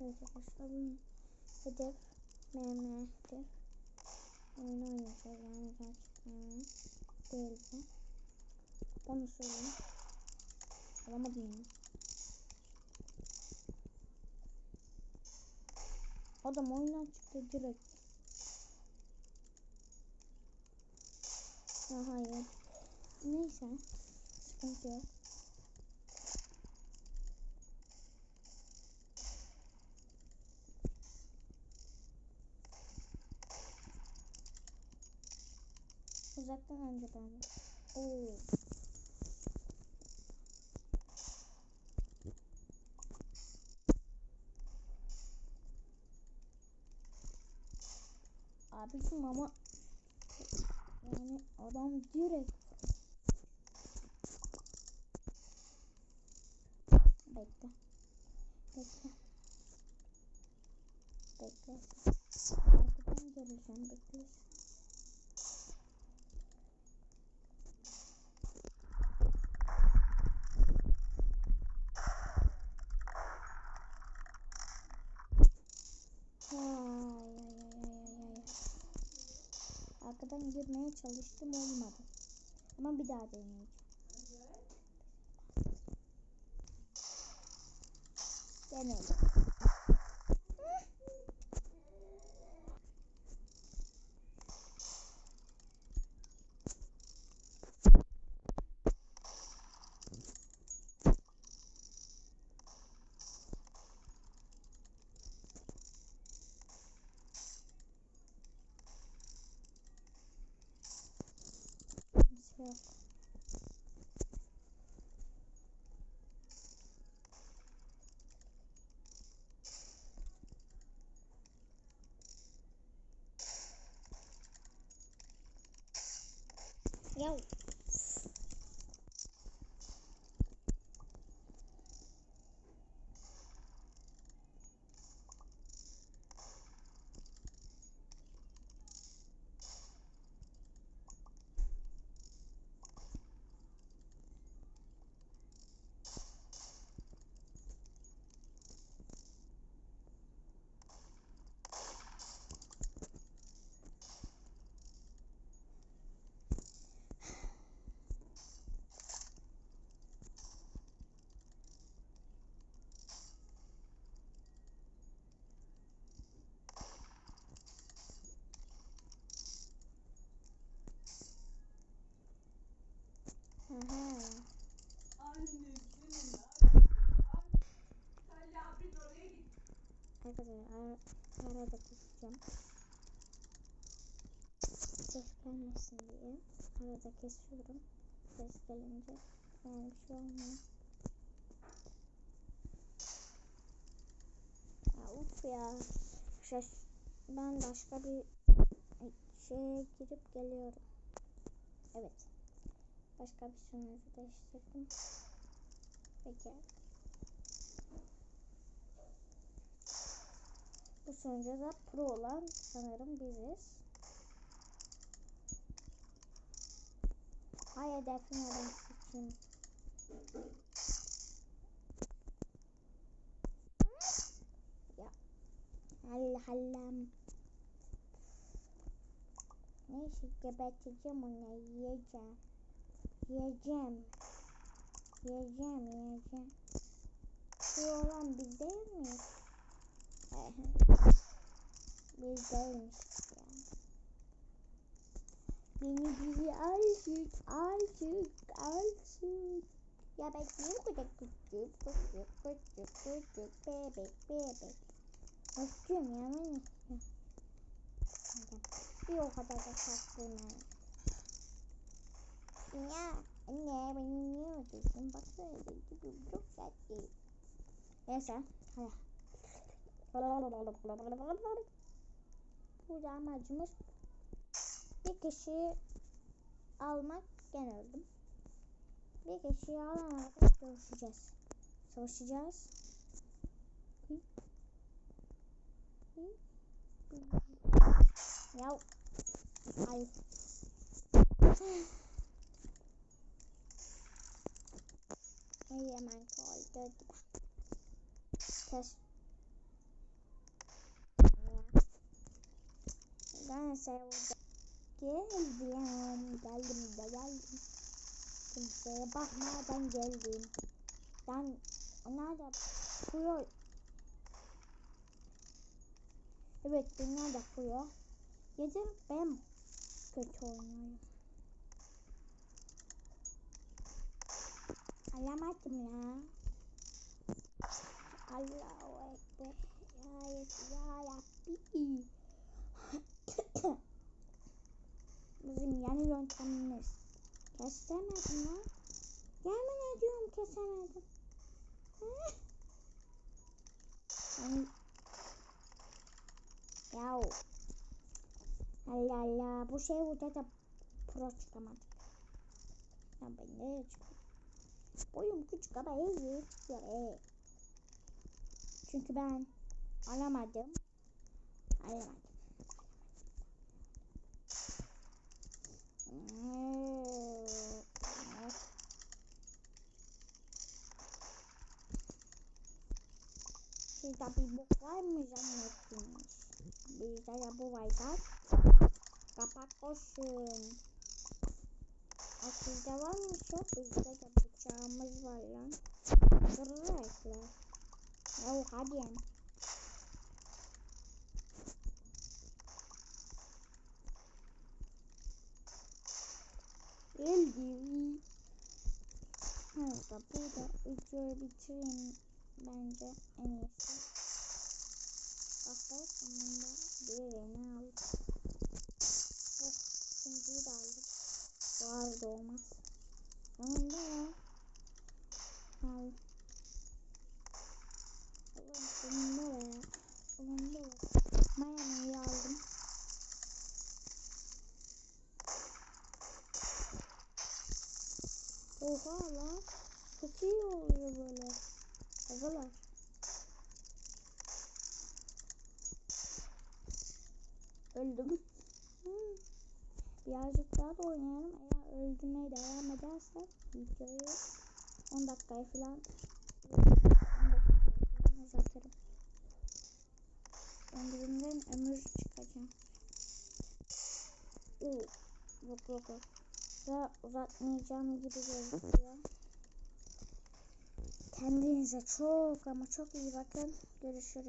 Arkadaşlar hedef MM hedef. Oyunu oynayacağız yani gerçek MM değil bu. Onu söyleyeyim. Alamadım. Adam oyundan çıktı direkt. Ya hayır. Neyse. Sıkıntı yok. Uzaktan önce ben. Oo. Abicim ama yani adam direkt bekle bekle bekle arkadan geleceğim bekle Ay, ay, ay, ay, ay, ay. Arkadan girmeye çalıştım olmadı. Ama bir daha deneyeceğim. Deneyelim. Já. Yav. Aha. Arkadaşlar ara, arada keseceğim. Ses gelmesin diye arada kesiyorum. Ses gelince yani bir şey olmuyor. Ya uf ya. Şaş ben başka bir şeye girip geliyorum. Evet. Başka bir sunucu değiştirdim. Peki. Bu sunucuda pro olan sanırım biziz. Hay hedefine ben sıçayım. Ya. Allah Allah. Neyse geberteceğim onu yiyeceğim. Yiyeceğim. Yiyeceğim yiyeceğim. Bu olan biz değil miyiz? biz değilmiş ya. Beni biri alsın, alsın, alsın. Ya ben niye bu kadar küçük, küçük, küçük, küçük, bebek, bebek. Öptüm ya ben istiyorum. Bir o kadar da tatlıyım yani. Ya anne beni niye öldürdün? Baksana dedim çok tatlı. Neyse. Hadi. Burada amacımız bir kişi almak gene öldüm. Bir kişiyi alamadık dövüşeceğiz. Savaşacağız. Hı? Ya. Ay. Ay hemen kaldı. Test. Ben sevdim. Geldim, geldim de geldim. Kimseye bakmadan geldim. Ben nerede kuruyor? Evet, dünyada kuruyor. Gece ben kötü oynuyorum. Alamadım ya. Allahu Ekber. Ya, ya Rabbi. Bizim yeni yöntemimiz. Kesemedim lan. Yemin ediyorum kesemedim. Ben... Yahu. Allah Allah. Bu şey burada da pro çıkamadık. Ya ben nereye çıkıyorum? Boyum küçük ama iyi çıkıyor. Çünkü ben alamadım. Alamadım. Şurada bir bok var mı zannettiniz? Bizde de bu var bak. Kapak olsun. O sizde var mı çok? Bizde de bıçağımız var lan. Kırıklar. Ya hadi yani. Geldi. Neyse burada videoyu bitireyim bence en iyisi. Hafta sonunda diğerini aldık. Oh, ikinciyi de aldık. Doğar doğmaz. Sonunda ya. Al. Allah'ım sonunda ya. Miami'yi aldım. Oha lan. Çok iyi oluyor böyle. Arkadaşlar. Öldüm. Birazcık daha da oynayalım. Eğer öldürmeye devam edersem videoyu 10 dakikaya falan 10 dakikaya falan uzatırım. Ben birinden ömür çıkacağım. Oo, yok yok yok. Daha uzatmayacağım gibi gözüküyor. Kendinize çok ama çok iyi bakın. Görüşürüz.